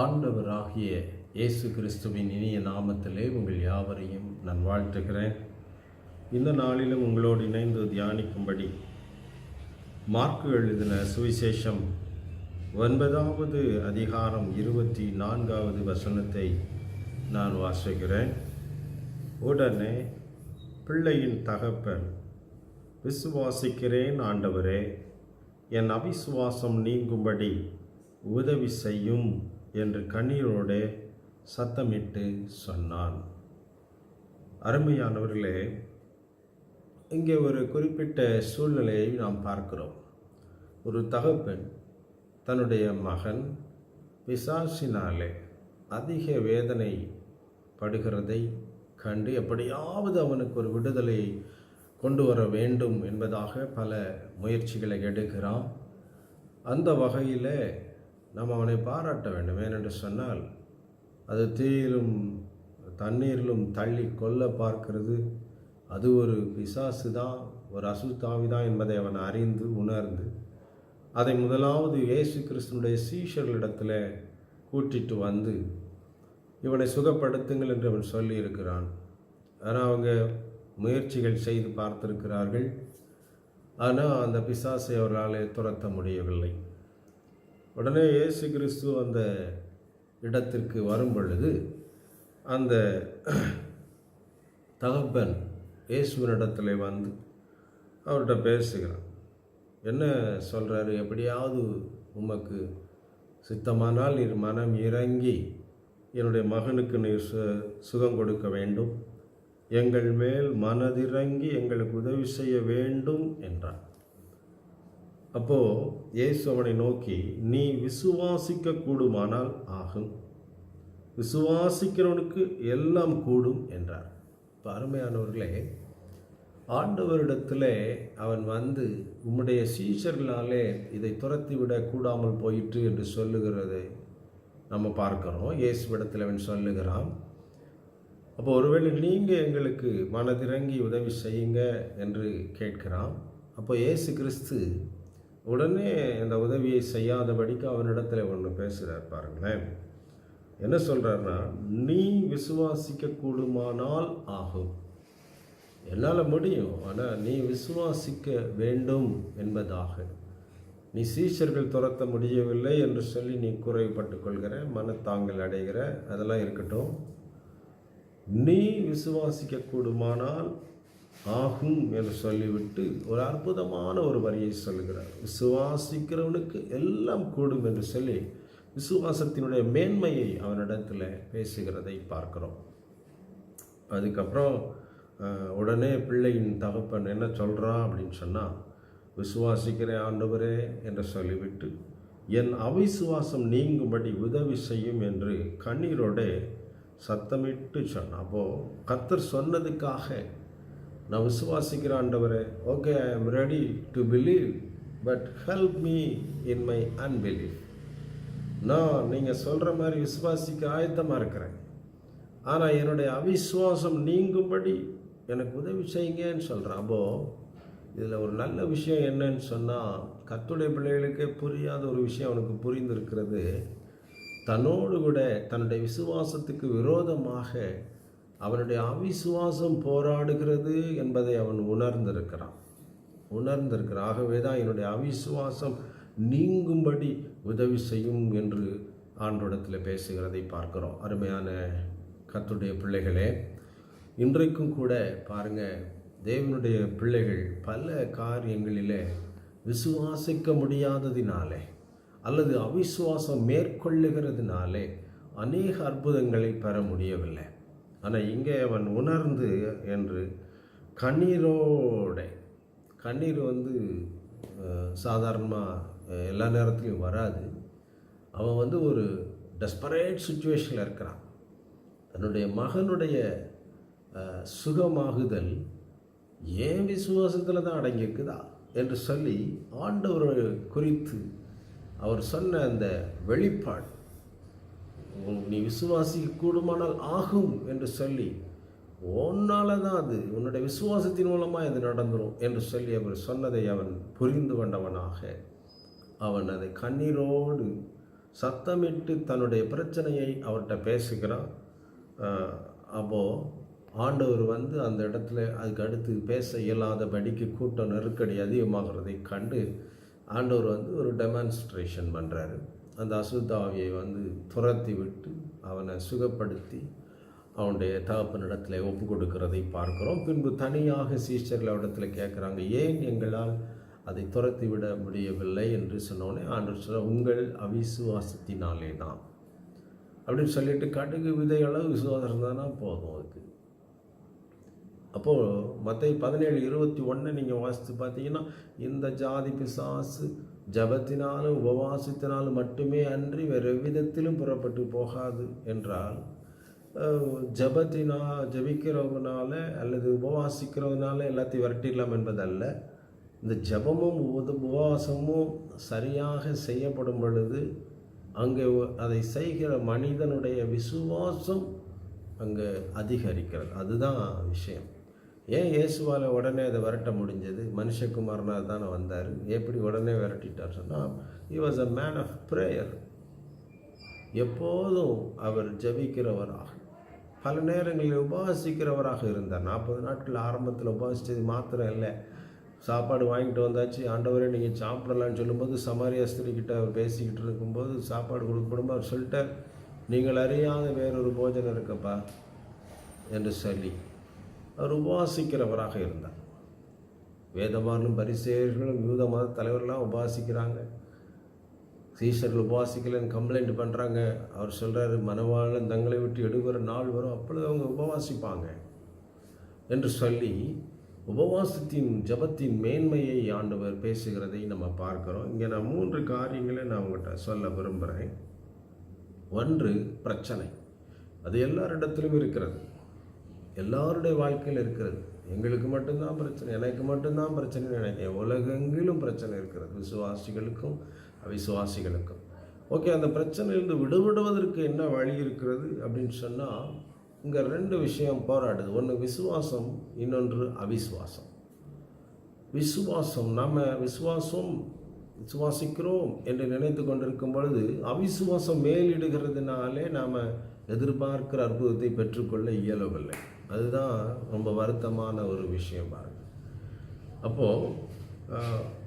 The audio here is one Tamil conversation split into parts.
ஆண்டவராகிய இயேசு கிறிஸ்துவின் இனிய நாமத்திலே உங்கள் யாவரையும் நான் வாழ்த்துகிறேன். இந்த நாளிலும் உங்களோடு இணைந்து தியானிக்கும்படி மார்க்கு எழுதின சுவிசேஷம் ஒன்பதாவது அதிகாரம் இருபத்தி நான்காவது வசனத்தை நான் வாசிக்கிறேன். உடனே பிள்ளையின் தகப்பன் விசுவாசிக்கிறேன் ஆண்டவரே என் அவிசுவாசம் நீங்கும்படி உதவி செய்யும். என்று கண்ணீரோடு சத்தமிட்டு சொன்னான். அருமையானவர்களே இங்கே ஒரு குறிப்பிட்ட சூழ்நிலையை நாம் பார்க்கிறோம். ஒரு தகப்பன் தன்னுடைய மகன் பிசாசினாலே அதிக வேதனை படுகிறதை கண்டு எப்படியாவது அவனுக்கு ஒரு விடுதலை கொண்டு வர வேண்டும் என்பதாக பல முயற்சிகளை எடுக்கிறான். அந்த வகையில் நாம் அவனை பாராட்ட வேண்டும். ஏனென்று சொன்னால் அது தீயிலும் தண்ணீரிலும் தள்ளி கொல்ல பார்க்கிறது. அது ஒரு பிசாசு தான் ஒரு அசுத்தாவி தான் என்பதை அவன் அறிந்து உணர்ந்து அதை முதலாவது இயேசு கிறிஸ்தனுடைய சீஷர்களிடத்தில் கூட்டிட்டு வந்து இவனை சுகப்படுத்துங்கள் என்று அவன் சொல்லியிருக்கிறான். ஆனால் அவங்க முயற்சிகள் செய்து பார்த்திருக்கிறார்கள். ஆனால் அந்த பிசாசை அவர்களால் துரத்த முடியவில்லை. உடனே இயேசு கிறிஸ்து அந்த இடத்திற்கு வரும் பொழுது அந்த தகப்பன் இயேசுவனிடத்தில் வந்து அவர்கிட்ட பேசுகிறான். என்ன சொல்கிறாரு எப்படியாவது உமக்கு சித்தமானால் நீர் மனம் இறங்கி என்னுடைய மகனுக்கு நீர் சு சுகம் கொடுக்க வேண்டும். எங்கள் மேல் மனதிறங்கி எங்களுக்கு உதவி செய்ய வேண்டும் என்றான். அப்போது இயேசு அவனை நோக்கி நீ விசுவாசிக்க கூடுமானால் ஆகும். விசுவாசிக்கிறவனுக்கு எல்லாம் கூடும் என்றார். இப்போ அருமையானவர்களே ஆண்டவரிடத்தில் அவன் வந்து உம்முடைய சீஷர்களாலே இதை துரத்திவிட கூடாமல் போயிற்று என்று சொல்லுகிறதை நம்ம பார்க்குறோம். இயேசுவிடத்தில் அவன் சொல்லுகிறான் அப்போ ஒருவேளை நீங்கள் எங்களுக்கு மனதிறங்கி உதவி செய்யுங்க என்று கேட்கிறான். அப்போ இயேசு கிறிஸ்து உடனே இந்த உதவியை செய்யாதபடிக்கு அவனிடத்தில் ஒன்று பேசுகிறார் பாருங்களேன். என்ன சொல்கிறாருன்னா நீ விசுவாசிக்க கூடுமானால் ஆகும் என்னால் முடியும் ஆனால் நீ விசுவாசிக்க வேண்டும் என்பதாக. நீ சீஷர்கள் துரத்த முடியவில்லை என்று சொல்லி நீ குறைப்பட்டு கொள்கிற மனத்தாங்கல் அடைகிற அதெல்லாம் இருக்கட்டும். நீ விசுவாசிக்க கூடுமானால் ஆகும் என்று சொல்லிவிட்டு ஒரு அற்புதமான ஒரு வரியை சொல்லுகிறார். விசுவாசிக்கிறவனுக்கு எல்லாம் கூடும் என்று சொல்லி விசுவாசத்தினுடைய மேன்மையை அவனிடத்தில் பேசுகிறதை பார்க்கிறோம். அதுக்கப்புறம் உடனே பிள்ளையின் தகப்பன் என்ன சொல்கிறான் அப்படின்னு சொன்னால் விசுவாசிக்கிறேன் ஆண்டவரே என்று சொல்லிவிட்டு என் அவிசுவாசம் நீங்கும்படி உதவி செய்யும் என்று கண்ணீரோட சத்தமிட்டு சொன்னான். அப்போது கத்தர் சொன்னதுக்காக நான் விசுவாசிக்கிற ஆண்டவரே okay I am ready to believe but help me in my unbelief நான் நீங்கள் சொல்கிற மாதிரி விசுவாசிக்க ஆயத்தமாக இருக்கிறேன். ஆனால் என்னுடைய அவிஸ்வாசம் நீங்கும்படி எனக்கு உதவி செய்யுங்கன்னு சொல்கிறேன் அப்போது இதில் ஒரு நல்ல விஷயம் என்னன்னு சொன்னால் கத்துடைய பிள்ளைகளுக்கே புரியாத ஒரு விஷயம் அவனுக்கு புரிந்திருக்கிறது. தன்னோடு கூட தன்னுடைய விசுவாசத்துக்கு விரோதமாக அவனுடைய அவிசுவாசம் போராடுகிறது என்பதை அவன் உணர்ந்திருக்கிறான். உணர்ந்திருக்கிறான். ஆகவே தான் என்னுடைய அவிசுவாசம் நீங்கும்படி உதவி செய்யும் என்று ஆண்டோடத்தில் பேசுகிறதை பார்க்கிறோம். அருமையான கத்துடைய பிள்ளைகளே இன்றைக்கும் கூட பாருங்கள் தேவனுடைய பிள்ளைகள் பல காரியங்களில் விசுவாசிக்க முடியாததினாலே அல்லது அவிசுவாசம் மேற்கொள்ளுகிறதுனாலே அநேக அற்புதங்களை பெற முடியவில்லை. ஆனால் இங்கே அவன் உணர்ந்து என்று கண்ணீரோட கண்ணீர் வந்து சாதாரணமாக எல்லா நேரத்துலையும் வராது. அவன் வந்து ஒரு டெஸ்பரேட் சுச்சுவேஷனில் இருக்கிறான். தன்னுடைய மகனுடைய சுகமாகுதல் ஏன் விசுவாசத்தில் தான் அடங்கியிருக்குதா என்று சொல்லி ஆண்டவர் குறித்து அவர் சொன்ன அந்த வெளிப்பாடு நீ விசுவாசிக்க கூடுமானால் ஆகும் என்று சொல்லி உன்னால தான் அது உன்னுடைய விசுவாசத்தின் மூலமாக இது நடந்துடும் என்று சொல்லி அவர் சொன்னதை அவன் புரிந்து கொண்டவனாக. அவன் அதை கண்ணீரோடு சத்தமிட்டு தன்னுடைய பிரச்சனையை அவர்கிட்ட பேசுகிறான். அப்போது ஆண்டவர் வந்து அந்த இடத்துல அதுக்கு அடுத்து பேச இயலாதபடிக்கு கூட்டம் நெருக்கடி அதிகமாகிறதை கண்டு ஆண்டவர் வந்து ஒரு டெமான்ஸ்ட்ரேஷன் பண்ணுறாரு அந்த அசுத்தாவியை வந்து துரத்தி விட்டு அவனை சுகப்படுத்தி அவனுடைய தகப்பனிடத்தில் ஒப்பு கொடுக்கிறதை பார்க்கிறோம். பின்பு தனியாக சீஷர்கள் அவரிடத்தில் கேட்குறாங்க ஏன் எங்களால் அதை துரத்தி விட முடியவில்லை? என்று சொன்னோடனே ஆண்டு சொல்ல உங்கள் அவிசுவாசத்தினாலே தான். அப்படின்னு சொல்லிட்டு கடுகு விதை அளவு விசுவாசம் இருந்தானா போதும் அதுக்கு. அப்போது மற்ற பதினேழு இருபத்தி ஒன்று நீங்கள் வாசித்து பார்த்தீங்கன்னா இந்த ஜாதி பிசாசு ஜபத்தினாலும் உபவாசத்தினாலும் மட்டுமே அன்றி வேறு எவ்விதத்திலும் புறப்பட்டு போகாது என்றால் ஜபத்தினா ஜபிக்கிறவனால அல்லது உபவாசிக்கிறதுனால எல்லாத்தையும் விரட்டிடலாம் என்பதல்ல. இந்த ஜபமும் உபவாசமும் சரியாக செய்யப்படும் பொழுது அங்கே அதை செய்கிற மனிதனுடைய விசுவாசம் அங்கே அதிகரிக்கிறது. அதுதான் விஷயம். ஏன் இயேசுவால் உடனே அதை விரட்ட முடிஞ்சது? மனுஷகுமாரனாக தானே வந்தார். எப்படி உடனே விரட்டிட்டார்? சொன்னால் he was a man of prayer எப்போதும் அவர் ஜெபிக்கிறவராக பல நேரங்களில் உபவாசிக்கிறவராக இருந்தார். நாற்பது நாட்கள் ஆரம்பத்தில் உபவாசித்தது மாத்திரம் இல்லை. சாப்பாடு வாங்கிட்டு வந்தாச்சு. ஆண்டவரே நீங்கள் சாப்பிடலான்னு சொல்லும்போது சமாரியா ஸ்திரிக்கிட்ட அவர் பேசிக்கிட்டு இருக்கும்போது சாப்பாடு கொடுக்கப்படும்போது அவர் சொல்லிட்டார். நீங்கள் அறியாத வேறொரு போஜனம் இருக்கப்பா என்று சொல்லி அவர் உபவாசிக்கிறவராக இருந்தார். வேதமானும் பரிசேர்களும் யூத மத தலைவர்களாக உபவாசிக்கிறாங்க சீஷர்கள் உபவாசிக்கலன்னு கம்ப்ளைண்ட் பண்ணுறாங்க அவர் சொல்கிறாரு மனவாளன் தங்களை விட்டு எடுக்கிற நாள் வரும் அப்பொழுது அவங்க உபவாசிப்பாங்க என்று சொல்லி உபவாசத்தின் ஜபத்தின் மேன்மையை ஆண்டவர் பேசுகிறதை நம்ம பார்க்குறோம். இங்கே நான் மூன்று காரியங்களை நான் உங்கள்கிட்ட சொல்ல விரும்புகிறேன் ஒன்று பிரச்சனை. அது எல்லாரிடத்திலும் இருக்கிறது. எல்லாருடைய வாழ்க்கையில் இருக்கிறது. எங்களுக்கு மட்டும்தான் பிரச்சனை எனக்கு மட்டும்தான் பிரச்சனை நினைக்கிறேன் உலகெங்கிலும் பிரச்சனை இருக்கிறது. விசுவாசிகளுக்கும் அவிசுவாசிகளுக்கும். ஓகே அந்த பிரச்சனையிலிருந்து விடுபடுவதற்கு என்ன வழி இருக்கிறது அப்படின்னு சொன்னால் இங்கே ரெண்டு விஷயம் போராடுது. ஒன்று விசுவாசம் இன்னொன்று அவிசுவாசம். விசுவாசம் நம்ம விசுவாசம் விசுவாசிக்கிறோம் என்று நினைத்து கொண்டிருக்கும் பொழுது அவிசுவாசம் மேலிடுகிறதுனாலே நாம் எதிர்பார்க்கிற அற்புதத்தை பெற்றுக்கொள்ள இயலவில்லை. அதுதான் ரொம்ப வருத்தமான ஒரு விஷயம் பாருங்கள் அப்போது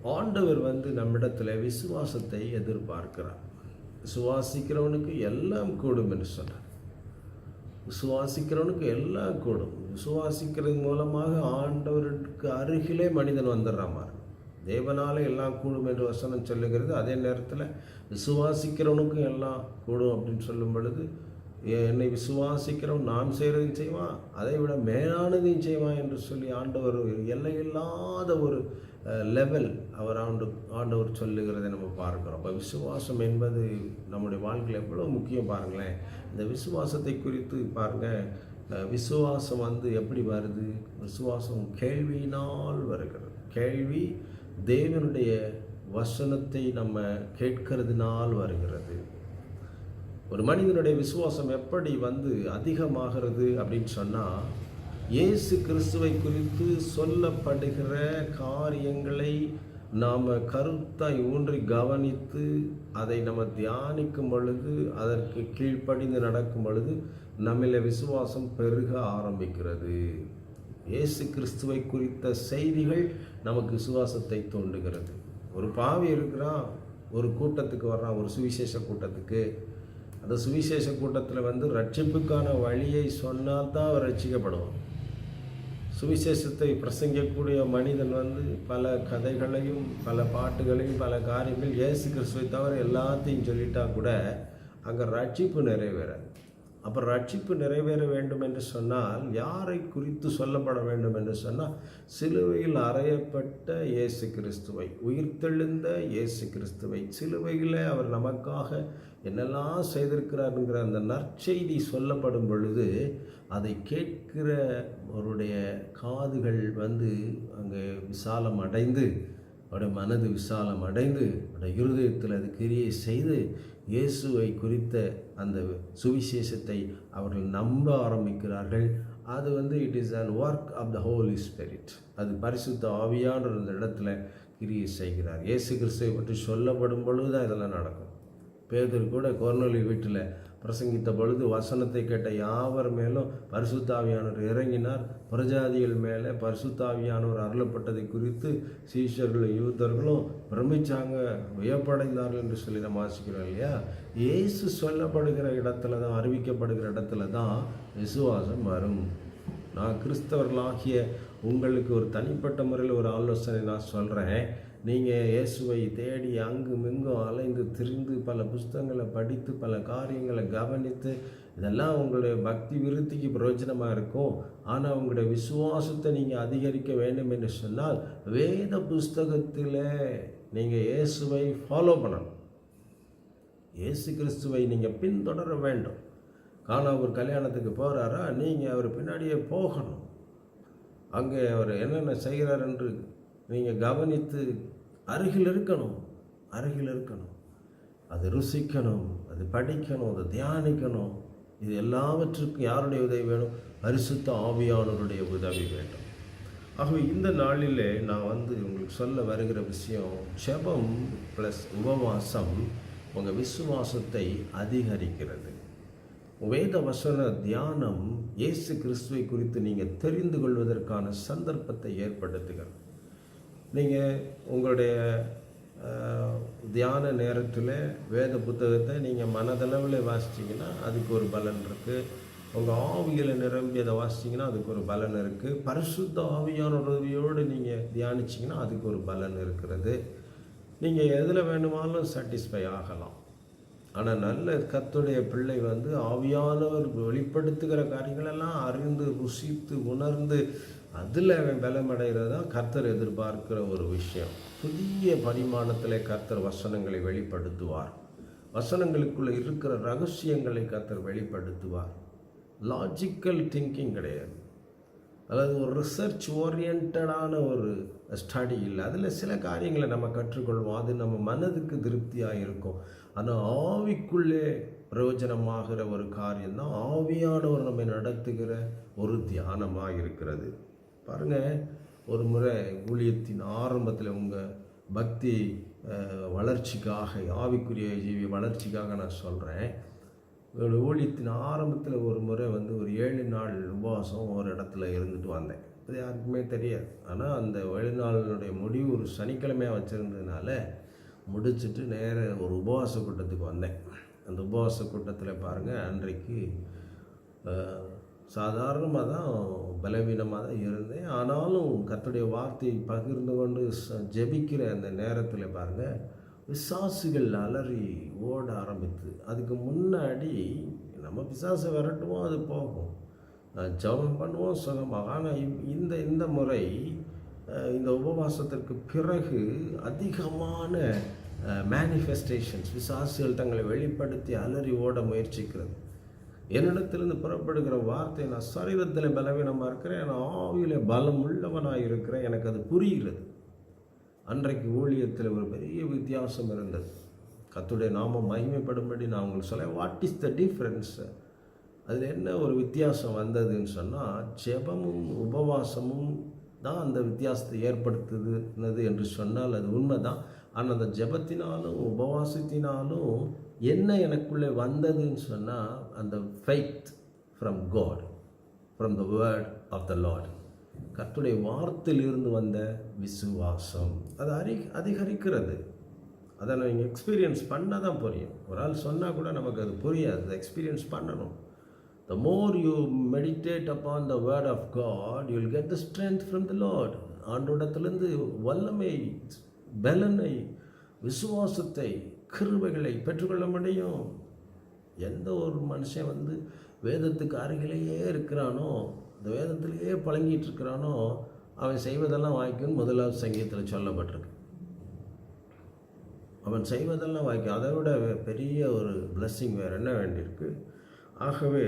ஆண்டவர் வந்து நம்மிடத்தில் விசுவாசத்தை எதிர்பார்க்கிறார். சுவாசிக்கிறவனுக்கு எல்லாம் கூடும் என்று சொன்னார். சுவாசிக்கிறவனுக்கு எல்லாம் கூடும். சுவாசிக்கிறது மூலமாக ஆண்டவருக்கு அருகிலே மனிதன் வந்துடுறான் பாருங்க. எல்லாம் கூடும் என்று வசனம் சொல்லுகிறது. அதே நேரத்தில் சுவாசிக்கிறவனுக்கும் எல்லாம் கூடும் அப்படின்னு சொல்லும் பொழுது என்னை விசுவாசிக்கிறவன் நான் செய்கிறதையும் செய்வான் அதை விட மேலானதையும் செய்வான் என்று சொல்லி ஆண்டவர் எல்லையில்லாத ஒரு லெவல் அவர் ஆண்டு ஆண்டவர் சொல்லுகிறதை நம்ம பார்க்குறோம். அப்போ விசுவாசம் என்பது நம்முடைய வாழ்க்கையில் எவ்வளோ முக்கியம் பாருங்களேன். இந்த விசுவாசத்தை குறித்து பாருங்கள் விசுவாசம் வந்து எப்படி வருது? விசுவாசம் கேள்வியினால் வருகிறது. கேள்வி தேவனுடைய வசனத்தை நம்ம கேட்கிறதுனால் வருகிறது. ஒரு மனிதனுடைய விசுவாசம் எப்படி வந்து அதிகமாகிறது அப்படின்னு சொன்னால் இயேசு கிறிஸ்துவை குறித்து சொல்லப்படுகிற காரியங்களை நாம் கருத்தாய் ஊன்றி கவனித்து அதை நம்ம தியானிக்கும் பொழுது அதற்கு கீழ்ப்படிந்து நடக்கும் பொழுது நம்மள விசுவாசம் பெருக ஆரம்பிக்கிறது. இயேசு கிறிஸ்துவை குறித்த செய்திகள் நமக்கு விசுவாசத்தை தோண்டுகிறது. ஒரு பாவி இருக்கிறான் ஒரு கூட்டத்துக்கு வர்றான் ஒரு சுவிசேஷ கூட்டத்துக்கு. அந்த சுவிசேஷ கூட்டத்தில் வந்து ரட்சிப்புக்கான வழியை சொன்னால் தான் அவர் ரட்சிக்கப்படுவான் சுவிசேஷத்தை பிரசங்கிக்கக்கூடிய மனிதன் வந்து பல கதைகளையும் பல பாட்டுகளையும் பல காரியங்கள் இயேசு கிறிஸ்துவை தவிர எல்லாத்தையும் சொல்லிட்டா கூட அங்கே ரட்சிப்பு நிறைவேறாது அப்போ ரட்சிப்பு நிறைவேற வேண்டும் என்று சொன்னால் யாரை குறித்து சொல்லப்பட வேண்டும் என்று சொன்னால் சிலுவையில் அறையப்பட்ட இயேசு கிறிஸ்துவை உயிர்த்தெழுந்த இயேசு கிறிஸ்துவை. சிலுவையில் அவர் நமக்காக என்னெல்லாம் செய்திருக்கிறாருங்கிற அந்த நற்செய்தி சொல்லப்படும் பொழுது அதை கேட்கிற அவருடைய காதுகள் வந்து அங்கே விசாலம் அடைந்து அவருடைய மனது விசாலம் அடைந்து அவருடைய இருதயத்தில் அது கிரியை செய்து இயேசுவை குறித்த அந்த சுவிசேஷத்தை அவர்கள் நம்ப ஆரம்பிக்கிறார்கள். அது வந்து it is an work of the Holy Spirit அது பரிசுத்த ஆவியான அந்த இடத்துல கிரியை செய்கிறார். இயேசு கிறிஸ்துவை பற்றி சொல்லப்படும் பொழுது தான் இதெல்லாம் நடக்கும். பேதர் கூட கொர்நலி வீட்டில் பிரசங்கித்த பொழுது வசனத்தை கேட்ட யாவர் மேலும் பரிசுத்தாவியானவர் இறங்கினார். பிரஜாதிகள் மேலே பரிசுத்தாவியானவர் அருளப்பட்டதை குறித்து சீஷர்களும் யூதர்களும் பிரமிச்சாங்க வியப்படைந்தார்கள் என்று சொல்லி நம்ம வாசிக்கிறோம் இல்லையா? இயேசு சொல்லப்படுகிற இடத்துல தான் அறிவிக்கப்படுகிற இடத்துல தான் விசுவாசம் வரும். நான் கிறிஸ்தவர்களாகிய உங்களுக்கு ஒரு தனிப்பட்ட முறையில் ஒரு ஆலோசனை நான் சொல்கிறேன் நீங்கள் இயேசுவை தேடி அங்கும் இங்கும் அலைந்து திரிந்து பல புஸ்தகங்களை படித்து பல காரியங்களை கவனித்து இதெல்லாம் உங்களுடைய பக்தி விருத்திக்கு பிரயோஜனமாக இருக்கும். ஆனால் உங்களுடைய விசுவாசத்தை நீங்கள் அதிகரிக்க வேண்டும் என்று சொன்னால் வேத புஸ்தகத்தில் நீங்கள் இயேசுவை ஃபாலோ பண்ணணும். இயேசு கிறிஸ்துவை நீங்கள் பின்தொடர வேண்டும். காணா ஒரு கல்யாணத்துக்கு போகிறாரா நீங்கள் அவர் பின்னாடியே போகணும். அங்கே அவர் என்னென்ன செய்கிறார் என்று நீங்கள் கவனித்து அருகில் இருக்கணும் அருகில் இருக்கணும். அது ருசிக்கணும் அது படிக்கணும் அதை தியானிக்கணும். இது எல்லாவற்றுக்கும் யாருடைய உதவி வேணும்? பரிசுத்த ஆவியானவருடைய உதவி வேண்டும். ஆகவே இந்த நாளிலே நான் வந்து உங்களுக்கு சொல்ல வருகிற விஷயம் செபம் ப்ளஸ் உபவாசம் உங்கள் விசுவாசத்தை அதிகரிக்கிறது. வேத வசன தியானம் இயேசு கிறிஸ்துவை குறித்து நீங்கள் தெரிந்து கொள்வதற்கான சந்தர்ப்பத்தை ஏற்படுத்துகிறது. நீங்கள் உங்களுடைய தியான நேரத்தில் வேத புத்தகத்தை நீங்கள் மனதளவில் வாசிச்சிங்கன்னா அதுக்கு ஒரு பலன் இருக்குது உங்கள் ஆவியில் நிரம்பி அதை வாசிச்சிங்கன்னா அதுக்கு ஒரு பலன் இருக்குது பரிசுத்த ஆவியான உதவியோடு நீங்கள் தியானிச்சிங்கன்னா அதுக்கு ஒரு பலன் இருக்கிறது. நீங்கள் எதில் வேணுமானாலும் சாட்டிஸ்ஃபை ஆகலாம். ஆனால் நல்ல கத்துடைய பிள்ளை வந்து ஆவியானவர் வெளிப்படுத்துகிற காரியங்களெல்லாம் அறிந்து ருசித்து உணர்ந்து அதில் அவன் பலமடைகிறது தான் கர்த்தர் எதிர்பார்க்கிற ஒரு விஷயம். புதிய பரிமாணத்தில் கர்த்தர் வசனங்களை வெளிப்படுத்துவார். வசனங்களுக்குள்ளே இருக்கிற ரகசியங்களை கர்த்தர் வெளிப்படுத்துவார். லாஜிக்கல் திங்கிங் கிடையாது. அதாவது ஒரு ரிசர்ச் ஓரியன்டான ஒரு ஸ்டடி இல்லை. அதில் சில காரியங்களை நம்ம கற்றுக்கொள்வோம். அது நம்ம மனதுக்கு திருப்தியாக இருக்கும். ஆனால் ஆவிக்குள்ளே பிரயோஜனமாகிற ஒரு காரியம்தான் ஆவியானவர் நம்மை நடத்துகிற ஒரு தியானமாக இருக்கிறது. பாருங்கள் ஒரு முறை ஊழியத்தின் ஆரம்பத்தில் உங்கள் பக்தி வளர்ச்சிக்காக ஆவிக்குரிய ஜீவி வளர்ச்சிக்காக நான் சொல்கிறேன் ஒரு ஊழியத்தின் ஆரம்பத்தில் ஒரு முறை வந்து ஒரு ஏழு நாள் உபவாசம் ஒரு இடத்துல இருந்துட்டு வந்தேன். அது யாருக்குமே தெரியாது. ஆனால் அந்த ஏழு நாளினுடைய முடிவு ஒரு சனிக்கிழமையாக வச்சுருந்ததுனால முடிச்சுட்டு நேர ஒரு உபவாச கூட்டத்துக்கு வந்தேன். அந்த உபவாச கூட்டத்தில் பாருங்கள் அன்றைக்கு சாதாரணமாக தான் பலவீனமாக தான் இருந்தேன். ஆனாலும் கர்த்தருடைய வார்த்தையை பகிர்ந்து கொண்டு ஜெபிக்கிற அந்த நேரத்தில் பாருங்கள் பிசாசுகள் அலறி ஓட ஆரம்பித்து அதுக்கு முன்னாடி நம்ம விசாசை விரட்டுவோம் அது போகும். ஜபம் ஜெபம் பண்ணுவோம் சுகமாக. ஆனால் இந்த இந்த முறை இந்த உபவாசத்திற்கு பிறகு அதிகமான மேனிஃபெஸ்டேஷன்ஸ் பிசாசுகள் தங்களை வெளிப்படுத்தி அலறி ஓட முயற்சிக்கிறது. என்னிடத்திலிருந்து புறப்படுகிற வார்த்தை நான் சரீரத்தில் பலவீனமாக இருக்கிறேன் நான் ஆவியில் பலம் உள்ளவனாக இருக்கிறேன் எனக்கு அது புரிகிறது. அன்றைக்கு ஊழியத்தில் ஒரு பெரிய வித்தியாசம் இருந்தது. கத்துடைய நாமம் மகிமைப்படும்படி நான் உங்களுக்கு சொல்ல வாட் இஸ் த டிஃப்ரென்ஸ் அதில் என்ன ஒரு வித்தியாசம் வந்ததுன்னு சொன்னால் ஜெபமும் உபவாசமும் தான் அந்த வித்தியாசத்தை ஏற்படுத்துதுனது என்று சொன்னால் அது உண்மைதான். ஆனால் அந்த ஜெபத்தினாலும் உபவாசத்தினாலும் என்ன எனக்குள்ளே வந்ததுன்னு சொன்னால் அந்த faith from God from the word of the Lord கத்துடைய வார்த்தையிலிருந்து வந்த விசுவாசம். அது அரி அதிகரிக்கிறது. அதை நீங்கள் எக்ஸ்பீரியன்ஸ் பண்ணால் தான் புரியும். ஒரு ஆள் சொன்னால் கூட நமக்கு அது புரியாது. அதை எக்ஸ்பீரியன்ஸ் பண்ணணும். The more you meditate upon the word of God you'll get the strength from the Lord ஆண்டோடத்துலேருந்து வல்லமை பலனை விசுவாசத்தை கிருபைகளை பெற்றுக்கொள்ள முடியும். எந்த ஒரு மனுஷன் வந்து வேதத்துக்கு அருகிலேயே இருக்கிறானோ இந்த வேதத்திலேயே பழங்கிட்டு இருக்கிறானோ அவன் செய்வதெல்லாம் வாய்க்கும்னு முதலாவது சங்கீதத்தில் சொல்லப்பட்டிருக்கு. அவன் செய்வதெல்லாம் வாய்க்கும் அதை விட பெரிய ஒரு பிளஸ்ஸிங் வேறு என்ன வேண்டியிருக்கு? ஆகவே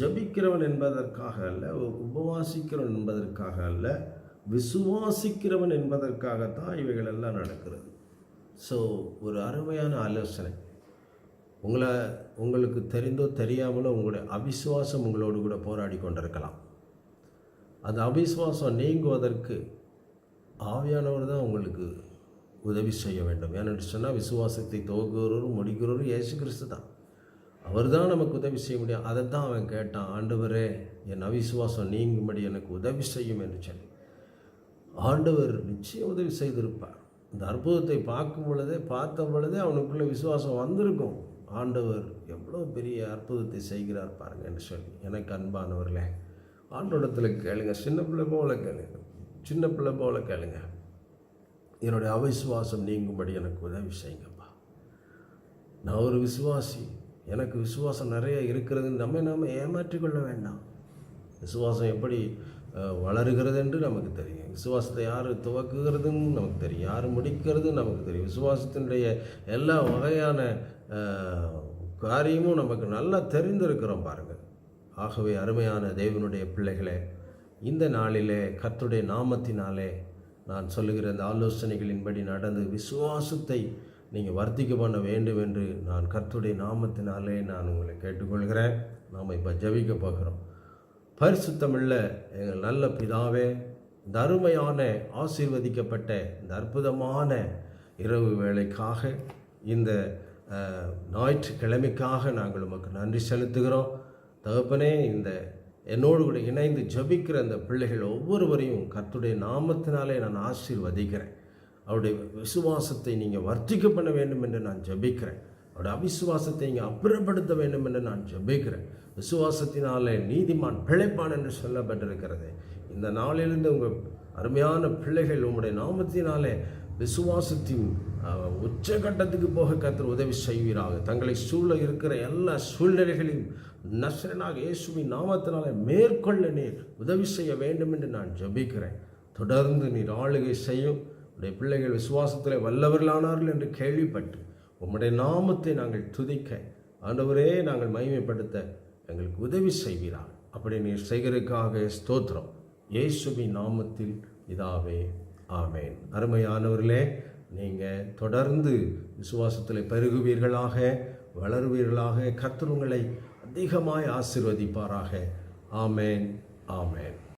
ஜபிக்கிறவன் என்பதற்காக அல்ல உபவாசிக்கிறவன் என்பதற்காக அல்ல விசுவாசிக்கிறவன் என்பதற்காகத்தான் இவைகள் எல்லாம் நடக்கிறது. ஸோ ஒரு அருமையான ஆலோசனை. உங்களை உங்களுக்கு தெரிந்தோ தெரியாமலோ உங்களுடைய அவிசுவாசம் உங்களோடு கூட போராடி கொண்டிருக்கலாம். அந்த அவிசுவாசம் நீங்குவதற்கு ஆவியானவர் தான் உங்களுக்கு உதவி செய்ய வேண்டும். ஏன்னு சொன்னால் விசுவாசத்தை துவங்குகிறவரும் முடிக்கிறவரும் இயேசு கிறிஸ்து தான். அவர் தான் நமக்கு உதவி செய்ய முடியும். அதை தான் அவன் கேட்டான். ஆண்டவரே என் அவிசுவாசம் நீங்கும்படி எனக்கு உதவி செய்யும் என்று சொல்லி. ஆண்டவர் நிச்சயம் உதவி செய்திருப்பார். இந்த அற்புதத்தை பார்க்கும் பொழுதே பார்த்த பொழுதே அவனுக்குள்ளே விசுவாசம் வந்திருக்கும். ஆண்டவர் எவ்வளோ பெரிய அற்புதத்தை செய்கிறார் பாருங்கன்னு சொல்லி. எனக்கு அன்பானவர்களே ஆண்டோடத்தில் கேளுங்க. சின்ன பிள்ளை போல கேளுங்க சின்ன பிள்ளை போல கேளுங்க. என்னுடைய அவிசுவாசம் நீங்கும்படி எனக்கு உதவி செய்யுங்கப்பா. நான் ஒரு விசுவாசி. எனக்கு விசுவாசம் நிறைய இருக்கிறது நம்ம நாம் ஏமாற்றிக்கொள்ள வேண்டாம். விசுவாசம் எப்படி வளருகிறது என்று நமக்கு தெரியும். விசுவாசத்தை யார் துவக்குகிறதுன்னு நமக்கு தெரியும். யார் முடிக்கிறது நமக்கு தெரியும். விசுவாசத்தினுடைய எல்லா வகையான காரியமும் நமக்கு நல்லா தெரிந்திருக்கிறோம் பாருங்கள் ஆகவே அருமையான தேவனுடைய பிள்ளைகளே இந்த நாளிலே கத்துடைய நாமத்தினாலே நான் சொல்லுகிற இந்த ஆலோசனைகளின்படி நடந்து விசுவாசத்தை நீங்கள் வர்த்திக்க பண்ண வேண்டும் என்று நான் கர்த்துடைய நாமத்தினாலே நான் உங்களை கேட்டுக்கொள்கிறேன். நாம் இப்போ ஜெபிக்க போகிறோம். பரிசுத்தமுள்ள எங்கள் நல்ல பிதாவே இந்த அருமையான ஆசீர்வதிக்கப்பட்ட இந்த அற்புதமான இரவு வேலைக்காக இந்த ஞாயிற்றுக்கிழமைக்காக நாங்கள் உமக்கு நன்றி செலுத்துகிறோம். தகப்பனே இந்த என்னோடு கூட இணைந்து ஜபிக்கிற அந்த பிள்ளைகள் ஒவ்வொருவரையும் கர்த்துடைய நாமத்தினாலே நான் ஆசீர்வதிக்கிறேன். அவருடைய விசுவாசத்தை நீங்கள் வர்த்திக்க பண்ண வேண்டும் என்று நான் ஜபிக்கிறேன். அவருடைய அவிசுவாசத்தை நீங்கள் அப்புறப்படுத்த வேண்டும் என்று நான் ஜெபிக்கிறேன். விசுவாசத்தினாலே நீதிமான் பிழைப்பான் என்று சொல்லப்பட்டிருக்கிறது. இந்த நாளிலிருந்து உங்கள் அருமையான பிள்ளைகள் உங்களுடைய நாமத்தினாலே விசுவாசத்தின் உச்சகட்டத்துக்கு போக கர்த்தர் உதவி செய்வீராக. தங்களை சூழ இருக்கிற எல்லா சூழ்நிலைகளையும் நசரனாக இயேசுவின் நாமத்தினாலே மேற்கொள்ள நீர் உதவி செய்ய வேண்டும் என்று நான் ஜபிக்கிறேன். தொடர்ந்து நீர் ஆளுகை செய்யும். உடைய பிள்ளைகள் விசுவாசத்தில் வல்லவர்களானார்கள் என்று கேள்விப்பட்டு உம்முடைய நாமத்தை நாங்கள் துதிக்க ஆண்டவரே நாங்கள் மகிமைப்படுத்த எங்களுக்கு உதவி செய்கிறார் அப்படி நீர் செய்கிறதுக்காக ஸ்தோத்திரம். இயேசுவின் நாமத்தில் இதாவே. ஆமேன். அருமையானவர்களே நீங்கள் தொடர்ந்து விசுவாசத்தில் பெருகுவீர்களாக வளருவீர்களாக கத்திரங்களை அதிகமாய் ஆசிர்வதிப்பாராக. ஆமேன். ஆமேன்.